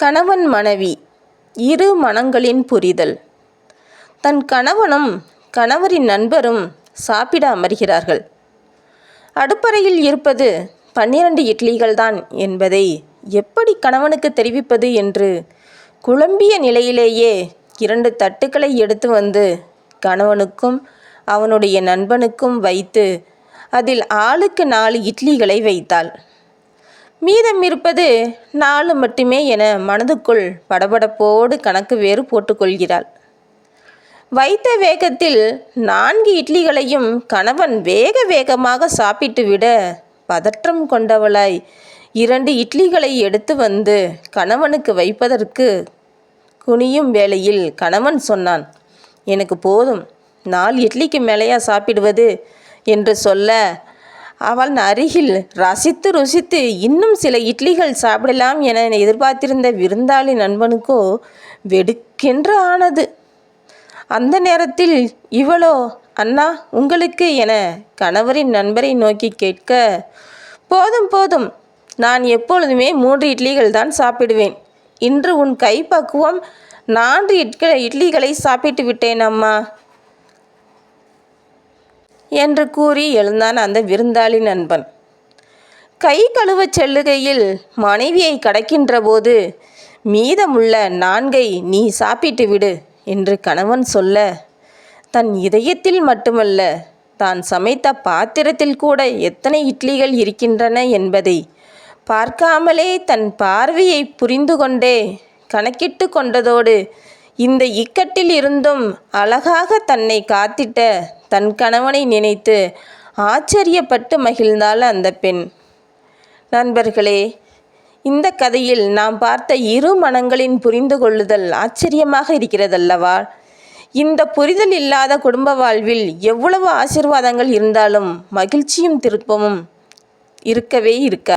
கணவன் மனைவி இரு மனங்களின் புரிதல். தன் கணவனும் கணவரின் நண்பரும் சாப்பிட அமர்கிறார்கள். அடுப்பறையில் இருப்பது பன்னிரண்டு இட்லிகள்தான் என்பதை எப்படி கணவனுக்கு தெரிவிப்பது என்று குழம்பிய நிலையிலேயே இரண்டு தட்டுக்களை எடுத்து வந்து கணவனுக்கும் அவனுடைய நண்பனுக்கும் வைத்து அதில் ஆளுக்கு நாலு இட்லிகளை வைத்தாள். மீதம் இருப்பது நாலு மட்டுமே என மனதுக்குள் படபடப்போடு கணக்கு வேறு போட்டுக்கொள்கிறாள். வைத்த வேகத்தில் நான்கு இட்லிகளையும் கணவன் வேக வேகமாக சாப்பிட்டுவிட பதற்றம் கொண்டவளாய் இரண்டு இட்லிகளை எடுத்து வந்து கணவனுக்கு வைப்பதற்கு குனியும் வேளையில் கணவன் சொன்னான் எனக்கு போதும். நாலு இட்லிக்கு மேலேயா சாப்பிடுவது? என்று சொல்ல அவன் அருகில் ரசித்து ருசித்து இன்னும் சில இட்லிகள் சாப்பிடலாம் என எதிர்பார்த்திருந்த விருந்தாளி நண்பனுக்கோ வெடுக்கென்று ஆனது. அந்த நேரத்தில் இவளோ அண்ணா உங்களுக்கு என கணவரின் நண்பரை நோக்கி கேட்க போதும் போதும். நான் எப்பொழுதுமே மூன்று இட்லிகள் தான் சாப்பிடுவேன். இன்று உன் கைப்பக்குவம் நான்கு இட்க இட்லிகளை சாப்பிட்டு விட்டேன் அம்மா. என்று கூறி எழுந்தான் அந்த விருந்தாளி நண்பன். கை கழுவச் செல்லுகையில் மனைவியை கடக்கின்ற போது மீதமுள்ள நான்கை நீ சாப்பிட்டு விடு என்று கணவன் சொல்ல தன் இதயத்தில் மட்டுமல்ல தான் சமைத்த பாத்திரத்தில் கூட எத்தனை இட்லிகள் இருக்கின்றன என்பதை பார்க்காமலே தன் பார்வையை புரிந்து கொண்டே கணக்கிட்டு கொண்டதோடு இந்த இக்கட்டில் இருந்தும் அழகாக தன்னை காத்திட்ட தன் கணவனை நினைத்து ஆச்சரியப்பட்டு மகிழ்ந்தாள் அந்த பெண். நண்பர்களே இந்த கதையில் நாம் பார்த்த இரு மனங்களின் புரிந்து கொள்ளுதல் ஆச்சரியமாக இருக்கிறதல்லவா? இந்த புரிதல் இல்லாத குடும்ப வாழ்வில் எவ்வளவு ஆசிர்வாதங்கள் இருந்தாலும் மகிழ்ச்சியும் திருப்பமும் இருக்கவே இருக்க